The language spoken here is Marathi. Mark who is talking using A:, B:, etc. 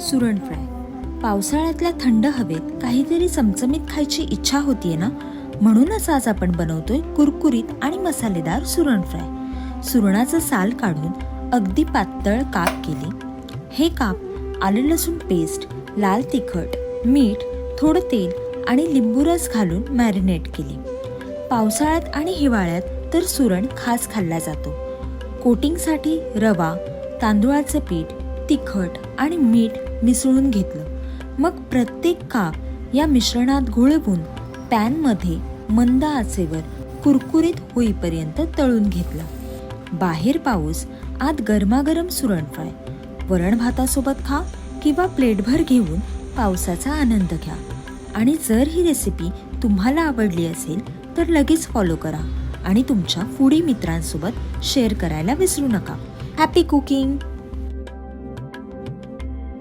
A: सुरण फ्राय. पावसाळ्यातल्या थंड हवेत काहीतरी चमचमीत खायची इच्छा होतीये ना? म्हणूनच आज आपण बनवतोय कुरकुरीत आणि मसालेदार सुरण फ्राय. सुरणाचं साल काढून अगदी पातळ काप केले. हे काप आलं लसूण पेस्ट लाल तिखट मीठ थोडं तेल आणि लिंबूरस घालून मॅरिनेट केले. पावसाळ्यात आणि हिवाळ्यात तर सुरण खास खाल्ला जातो. कोटिंगसाठी रवा तांदूळाचं पीठ तिखट आणि मीठ मिसळून घेतलं. मग प्रत्येक काप या मिश्रणात घोळवून पॅनमध्ये मंद आचेवर कुरकुरीत होईपर्यंत तळून घेतला. बाहेर पाऊस आत गरमागरम सुरण फ्राय वरण भातासोबत खा किंवा प्लेटभर घेऊन पावसाचा आनंद घ्या. आणि जर ही रेसिपी तुम्हाला आवडली असेल तर लगेच फॉलो करा आणि तुमच्या फुडी मित्रांसोबत शेअर करायला विसरू नका. Happy cooking